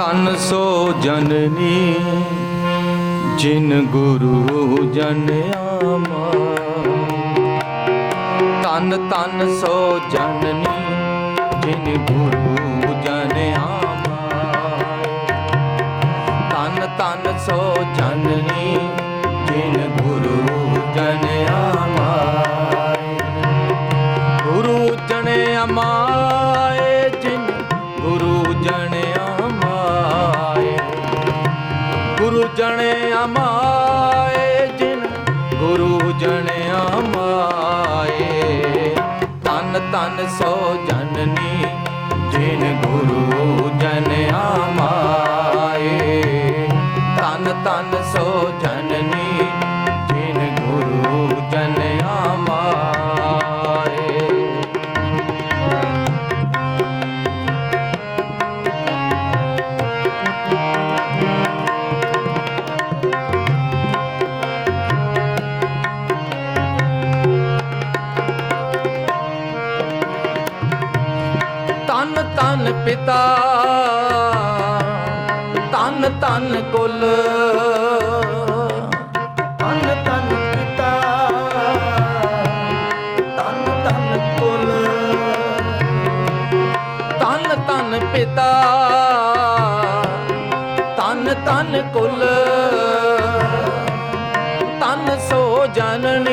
ਤਨ ਸੋ ਜਨਨੀ, ਜਿਨ ਗੁਰੂ ਜਨ ਆਮਾ। ਤਨ ਤਨ ਸੋ ਜਨਨੀ, ਜਿਨ ਗੁਰੂ ਜਨ ਆਮਾ। ਤਨ ਤਨ ਸੋ ਜਨਨੀ ਗੁਰੂ ਜਨ ਜਿਨ ਗੁਰੂ ਜਨ ਆਮਾਏ। ਤਨ ਤਨ ਸੋ ਜਨਨੀ, ਜਿਨ ਗੁਰੂ ਜਨ ਆਮਾਏ। ਤਨ ਤਨ ਸੋ ਜਨਨੀ ਤਨ ਤਨ ਤਨ ਕੁਲ। ਤਨ ਤਨ ਪਿਤਾ। ਤਨ ਤਨ ਕੁਲ। ਤਨ ਤਨ ਪਿਤਾ। ਤਨ ਤਨ ਕੁਲ। ਤਨ ਸੋ ਜਨਨੀ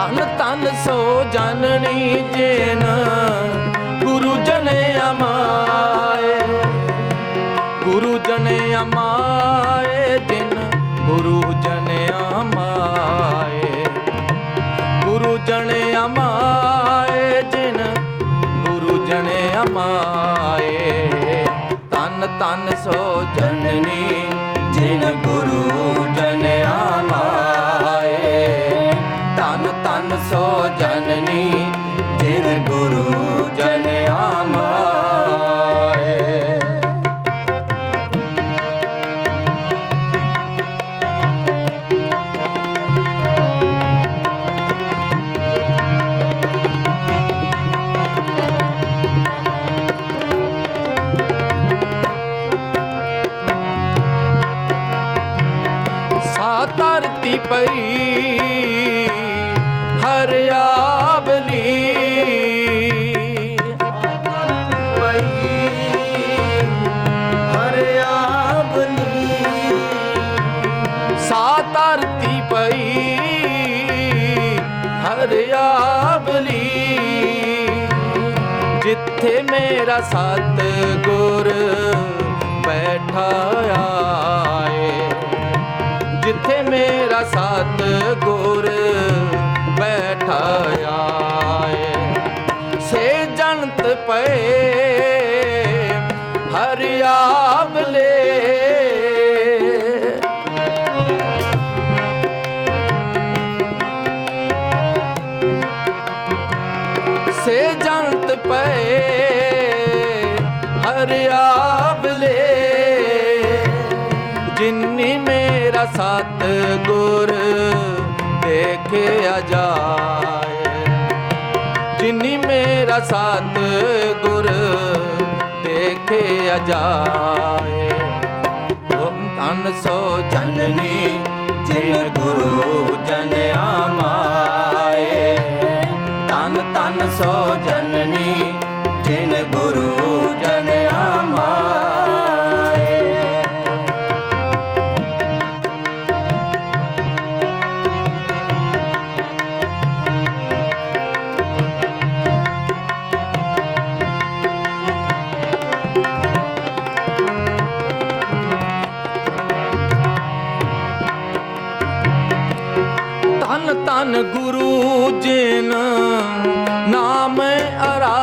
ਤਨ ਤਨ ਸੋ ਜਾਣਨੀ ਜਿਨ। ਗੁਰੂ ਜਨ ਅਮਾਏ। ਗੁਰੂ ਜਨ ਅਮਾਏ, ਜਿਨ ਗੁਰੂ ਜਨ ਅਮਾਏ। ਗੁਰੂ ਜਨ ਅਮਾਏ, ਜਿਨ ਗੁਰੂ ਜਨ ਅਮਾਏ। ਤਨ ਤਨ ਸੋ ਤਨ ਸੋ ਜਨਨੀ ਜਿਨ ਗੁਰੂ ਜਨ ਅਮਾਏ ਸਾ ਪਈ ਹਰਿਆਵਲੀ ਜਿੱਥੇ ਮੇਰਾ ਸਤ ਗੁਰ ਬੈਠਾ ਆਏ ਜਿੱਥੇ ਮੇਰਾ ਸਤ ਗੁਰ ਬੈਠਾ ਆਏ। ਸੇ ਜਨਤ ਪਏ ਹਰਿਆਵਲੇ ਜਿਨਨੀ ਮੇਰਾ ਸਤ ਗੁਰ ਦੇਖਿਆ ਜਾਏ ਜਿਨਨੀ ਮੇਰਾ ਸਤ ਗੁਰ ਦੇਖਿਆ ਜਾਏ। ਓਮ ਤਨ ਸੋ ਜਨਨੀ, ਜਿਨ ਗੁਰੂ ਜਨ ਆਮਾਏ। ਤਨ ਸੋ ਜਨਨੀ ਜਿਨ ਗੁਰੂ ਜਨ ਨਾਮ ਅਰਾਧਿਆ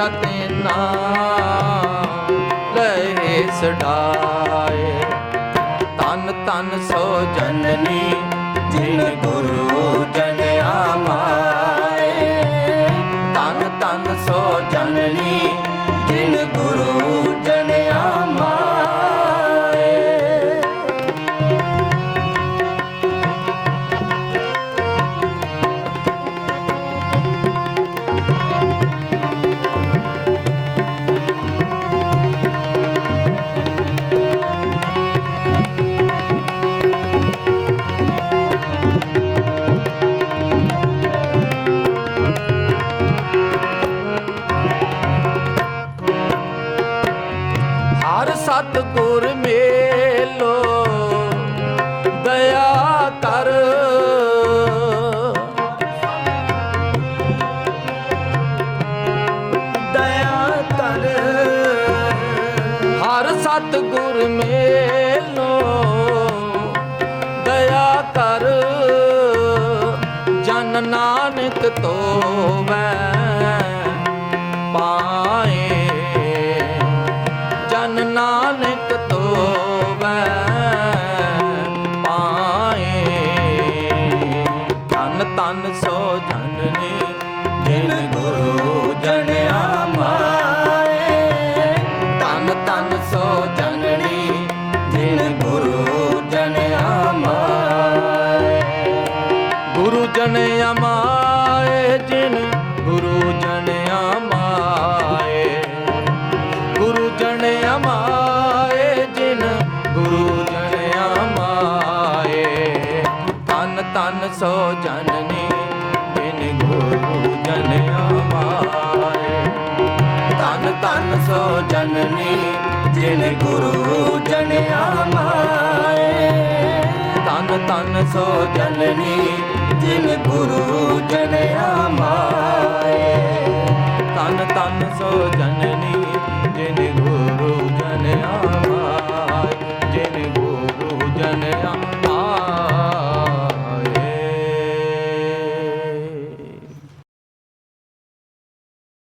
ਛੜਾ ਤੈਨਾ ਲਏ ਸਡਾ ਸਤ ਗੁਰ ਮੇਲੋ ਦਇਆ ਕਰ ਜਨ ਨਾਨਕ ਤੋਂ। ਤਨ ਤਨ ਸੋ ਜਨਨੀ, ਜਿਨ ਗੁਰੂ ਜਨ ਅਮਾਏ ਤਨ ਤਨ ਸੋ ਜਨਨੀ, ਜਿਨ ਗੁਰੂ ਜਨ ਅਮਾਏ ਤਨ ਤਨ ਸੋ ਜਨਨੀ, ਜਿਨ ਗੁਰੂ ਜਨ ਅਮਾਏ ਤਨ ਤਨ ਸੋ ਜਨਨੀ ਜਿਨ